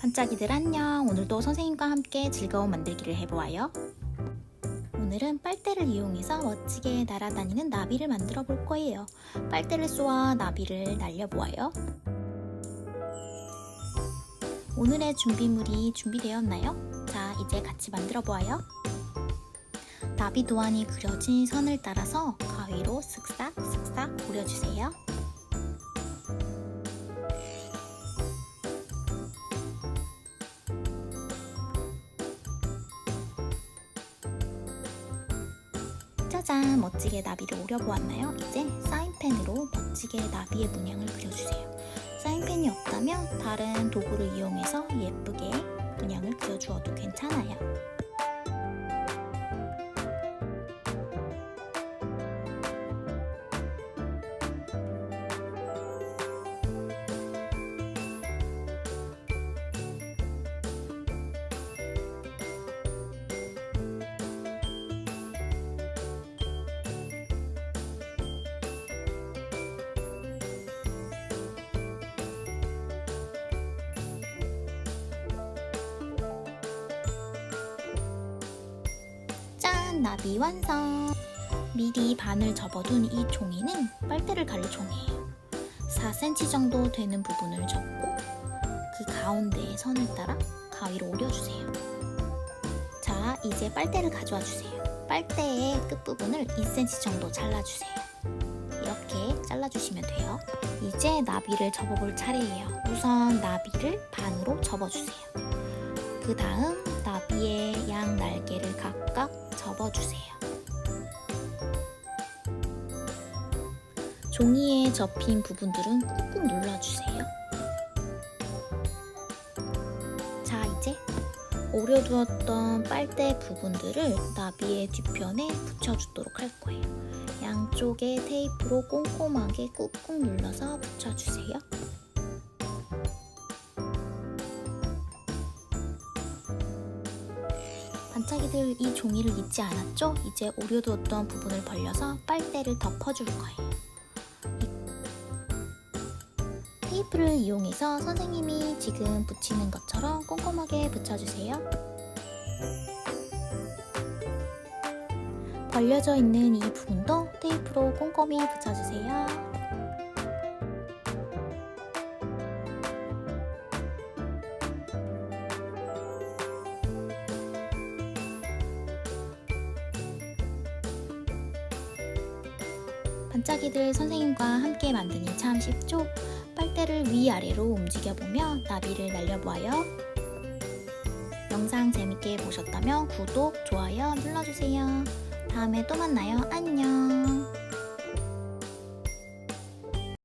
반짝이들 안녕. 오늘도 선생님과 함께 즐거운 만들기를 해보아요. 오늘은 빨대를 이용해서 멋지게 날아다니는 나비를 만들어 볼 거예요. 빨대를 쏘아 나비를 날려보아요. 오늘의 준비물이 준비되었나요? 자, 이제 같이 만들어 보아요. 나비 도안이 그려진 선을 따라서 가위로 쓱싹 쓱싹 오려주세요. 짜잔 멋지게 나비를 오려보았나요? 이제 사인펜으로 멋지게 나비의 문양을 그려주세요. 사인펜이 없다면 다른 도구를 이용해서 예쁘게 문양을 그려주어도 괜찮아요. 짠! 나비 완성! 미리 반을 접어둔 이 종이는 빨대를 갈릴 종이에요. 4cm 정도 되는 부분을 접고 그 가운데의 선을 따라 가위로 오려주세요. 자, 이제 빨대를 가져와 주세요. 빨대의 끝부분을 2cm 정도 잘라주세요. 이렇게 잘라주시면 돼요. 이제 나비를 접어볼 차례예요. 우선 나비를 반으로 접어주세요. 그 다음 나비의 양 날개를 각각 접어주세요. 종이에 접힌 부분들은 꾹꾹 눌러주세요. 자, 이제 오려두었던 빨대 부분들을 나비의 뒤편에 붙여주도록 할 거예요. 양쪽에 테이프로 꼼꼼하게 꾹꾹 눌러서 붙여주세요. 반짝이들 이 종이를 잊지 않았죠? 이제 오려두었던 부분을 벌려서 빨대를 덮어줄 거예요. 이 테이프를 이용해서 선생님이 지금 붙이는 것처럼 꼼꼼하게 붙여주세요. 벌려져 있는 이 부분도 테이프로 꼼꼼히 붙여주세요. 반짝이들 선생님과 함께 만드니 참 쉽죠? 빨대를 위아래로 움직여보며 나비를 날려보아요. 영상 재밌게 보셨다면 구독, 좋아요 눌러주세요. 다음에 또 만나요. 안녕.